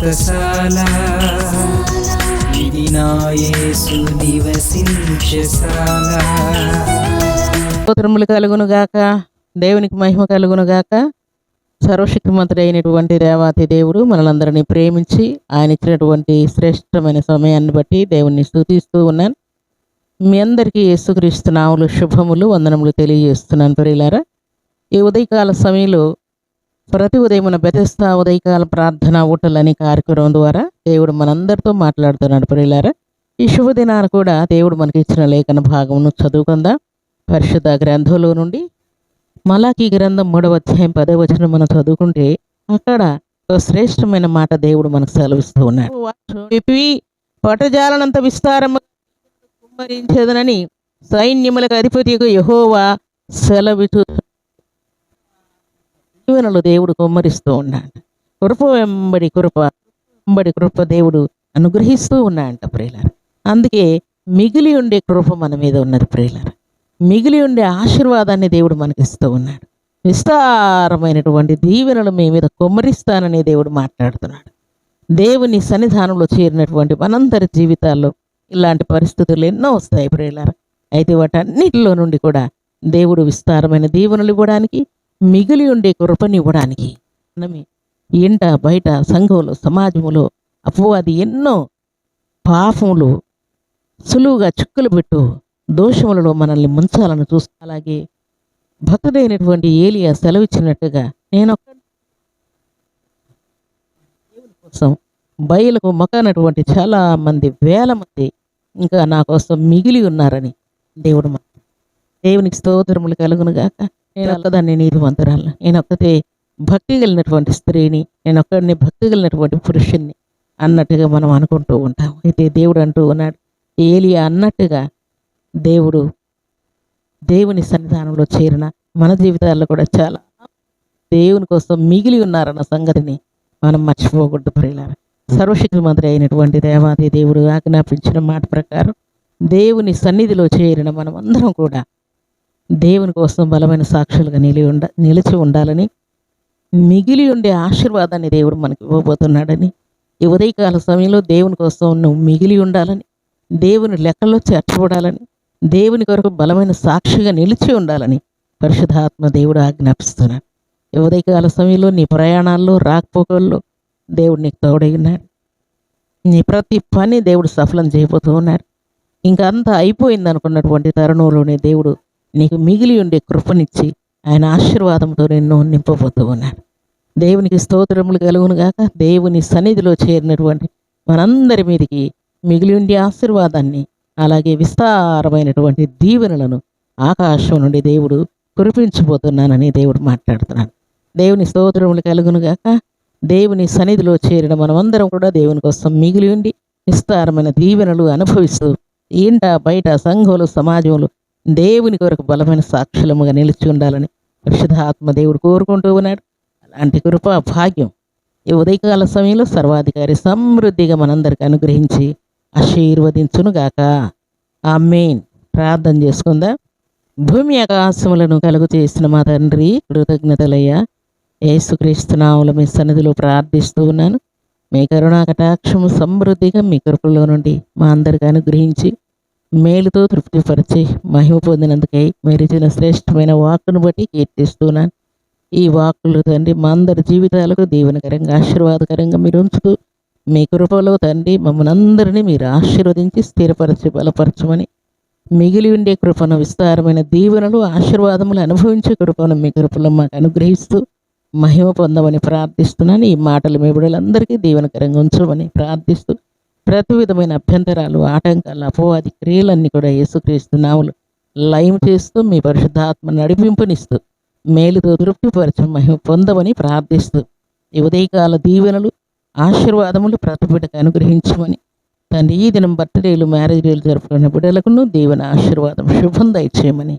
వ్రతశాల ఇది నివసించశాల స్తోత్రములు కలుగునుగాక దేవునికి మహిమ కలుగునుగాక సర్వశక్తిమంతుడు అయినటువంటి దేవాతి దేవుడు మనలందరినీ ప్రేమించి ఆయన ఇచ్చినటువంటి శ్రేష్టమైన సమయాన్ని బట్టి దేవుణ్ణి స్థుతిస్తూ ఉన్నాను. మీ అందరికీ యేసుక్రీస్తు నాములు శుభములు వందనములు తెలియజేస్తున్నాను ప్రియులారా. ఈ ఉదయకాల సమయంలో ప్రతి ఉదయమున బెతస్తా ఉదయకాల ప్రార్థన ఊటలని కార్యక్రమం ద్వారా దేవుడు మనందరితో మాట్లాడుతున్నాడు ప్రియులారా. ఈ శుభదినాన కూడా దేవుడు మనకి ఇచ్చిన లేఖన భాగమును చదువుకుందాం. పరిశుద్ధ గ్రంథంలో నుండి మలాకి గ్రంథం మూడవ అధ్యాయం పదే వచనం మనం చదువుకుంటే అక్కడ ఒక శ్రేష్టమైన మాట దేవుడు మనకు సెలవిస్తూ ఉన్నాడు. విప్పి పటజాలనంత విస్తారము కుమ్మరించదనని సైన్యములకు అధిపతి యహోవా సెలవిచు దీవెనలు దేవుడు కుమ్మరిస్తూ ఉన్నాడు. కృప వెంబడి కృప వెంబడి కృప దేవుడు అనుగ్రహిస్తూ ఉన్నాడంట ప్రియులారు. అందుకే మిగిలి ఉండే కృప మన మీద ఉన్నది ప్రియులారు. మిగిలి ఉండే ఆశీర్వాదాన్ని దేవుడు మనకి ఇస్తూ ఉన్నాడు. విస్తారమైనటువంటి దీవెనలు మీ మీద కుమ్మరిస్తానని దేవుడు మాట్లాడుతున్నాడు. దేవుని సన్నిధానంలో చేరినటువంటి మనందరి జీవితాల్లో ఇలాంటి పరిస్థితులు ఎన్నో వస్తాయి ప్రియులారా. అయితే వాటన్నిటిలో నుండి కూడా దేవుడు విస్తారమైన దీవెనలు ఇవ్వడానికి మిగిలి ఉండే కృపనివ్వడానికి మనమే ఇంట బయట సంఘంలో సమాజంలో అపవాది ఎన్నో పాపములు సులువుగా చిక్కులు పెట్టు దోషములలో మనల్ని ముంచాలని చూస్తా అలాగే భక్తుడైనటువంటి ఏలియా సెలవిచ్చినట్టుగా నేను కోసం బయలుకు మొక్కనటువంటి చాలా మంది వేల మంది ఇంకా నా కోసం మిగిలి ఉన్నారని దేవుడు దేవునికి స్తోత్రములు కలుగునుగాక. నేను ఒక్కదాన్ని నీతివంతురాలు నేను ఒక్కతే భక్తి కలిగినటువంటి స్త్రీని నేను ఒక్కడిని భక్తి కలిగినటువంటి పురుషుణ్ణి అన్నట్టుగా మనం అనుకుంటూ ఉంటాం అయితే దేవుడు అంటూ ఉన్నాడు ఏలియా అన్నట్టుగా దేవుడు దేవుని సన్నిధానంలో చేరిన మన జీవితాల్లో కూడా చాలా దేవుని కోసం మిగిలి ఉన్నారన్న సంగతిని మనం మర్చిపోకూడదు ప్రియులారా. సర్వశక్తి మంత్రి అయినటువంటి దేవాది దేవుడు ఆజ్ఞాపించిన మాట ప్రకారం దేవుని సన్నిధిలో చేరిన మనం అందరం కూడా దేవుని కోసం బలమైన సాక్షులుగా నిలి ఉండ నిలిచి ఉండాలని మిగిలి ఉండే ఆశీర్వాదాన్ని దేవుడు మనకి ఇవ్వబోతున్నాడని ఈ ఉదయకాల సమయంలో దేవుని కోసం నువ్వు మిగిలి ఉండాలని దేవుని లెక్కల్లో చేర్చబడాలని దేవుని కొరకు బలమైన సాక్షిగా నిలిచి ఉండాలని పరిశుధాత్మ దేవుడు ఆజ్ఞాపిస్తున్నాడు. ఈ ఉదయకాల సమయంలో నీ ప్రయాణాల్లో రాకపోకల్లో దేవుడు నీకు తోడై ఉన్నాడు. నీ ప్రతి పని దేవుడు సఫలం చేయబోతూ ఉన్నాడు. ఇంకా అంతా అయిపోయింది అనుకున్నటువంటి తరుణంలోనే దేవుడు నీకు మిగిలి ఉండే కృపనిచ్చి ఆయన ఆశీర్వాదంతో నిన్ను నింపబోతూ ఉన్నాడు. దేవునికి స్తోత్రములు కలుగును గాక. దేవుని సన్నిధిలో చేరినటువంటి మనందరి మీదకి మిగిలి ఉండే ఆశీర్వాదాన్ని అలాగే విస్తారమైనటువంటి దీవెనలను ఆకాశం నుండి దేవుడు కురిపించబోతున్నానని దేవుడు మాట్లాడుతున్నాడు. దేవుని స్తోత్రములు కలుగును గాక. దేవుని సన్నిధిలో చేరిన మనమందరం కూడా దేవుని కోసం మిగిలి ఉండి విస్తారమైన దీవెనలు అనుభవిస్తూ ఇంట బయట సంఘములు సమాజంలో దేవుని కొరకు బలమైన సాక్షులముగా నిలిచి ఉండాలని పరిశుధాత్మ దేవుడు కోరుకుంటూ ఉన్నాడు. అలాంటి కృప భాగ్యం ఈ ఉదయకాల సమయంలో సర్వాధికారి సమృద్ధిగా మనందరికి అనుగ్రహించి ఆశీర్వదించునుగాక ఆ మెయిన్ ప్రార్థన చేసుకుందా. భూమి ఆకాశములను కలుగు చేసిన మా తండ్రి కృతజ్ఞతలయ్యా. ఏసుక్రీస్తునావుల మీ సన్నిధిలో ప్రార్థిస్తూ ఉన్నాను. మీ కరుణా కటాక్షము సమృద్ధిగా మీ కృపలో నుండి మా అందరికి అనుగ్రహించి మేలుతో తృప్తిపరిచి మహిమ పొందినందుకై మీరు ఇచ్చిన శ్రేష్టమైన వాక్కును బట్టి కీర్తిస్తున్నాను. ఈ వాక్కులు తండ్రి మా అందరి జీవితాలకు దీవెనకరంగా ఆశీర్వాదకరంగా మీరు ఉంచుతూ మీ కృపలో తండ్రి మమ్మల్ని అందరినీ మీరు ఆశీర్వదించి స్థిరపరచి బలపరచమని మిగిలి ఉండే కృపను విస్తారమైన దీవెనలు ఆశీర్వాదములు అనుభవించే కృపను మీ కృపలో మాకు అనుగ్రహిస్తూ మహిమ పొందమని ప్రార్థిస్తున్నాను. ఈ మాటలు మీ బిడ్డలందరికీ దీవెనకరంగా ఉంచమని ప్రార్థిస్తూ ప్రతి విధమైన అభ్యంతరాలు ఆటంకాలు అపవాది క్రియలన్నీ కూడా యేసుక్రీస్తు నాములు లయం చేస్తూ మీ పరిశుద్ధాత్మ నడిపింపునిస్తూ మేలుతో తృప్తిపరచు మహిమ పొందమని ప్రార్థిస్తూ ఈ ఉదయకాల దీవెనలు ఆశీర్వాదములు ప్రతి బిడ్డకు అనుగ్రహించమని తండ్రి ఈ దినం బర్త్డేలు మ్యారేజ్ డేలు జరుపుకున్న బిడ్డలకును దీవెన ఆశీర్వాదం శుభం దయచేయమని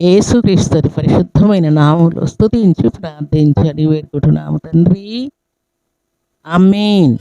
యేసుక్రీస్తు పరిశుద్ధమైన నామంలో స్తుతించి ప్రార్థించి అడిగి వేడుకుంటున్నాము తండ్రి. ఆమేన్.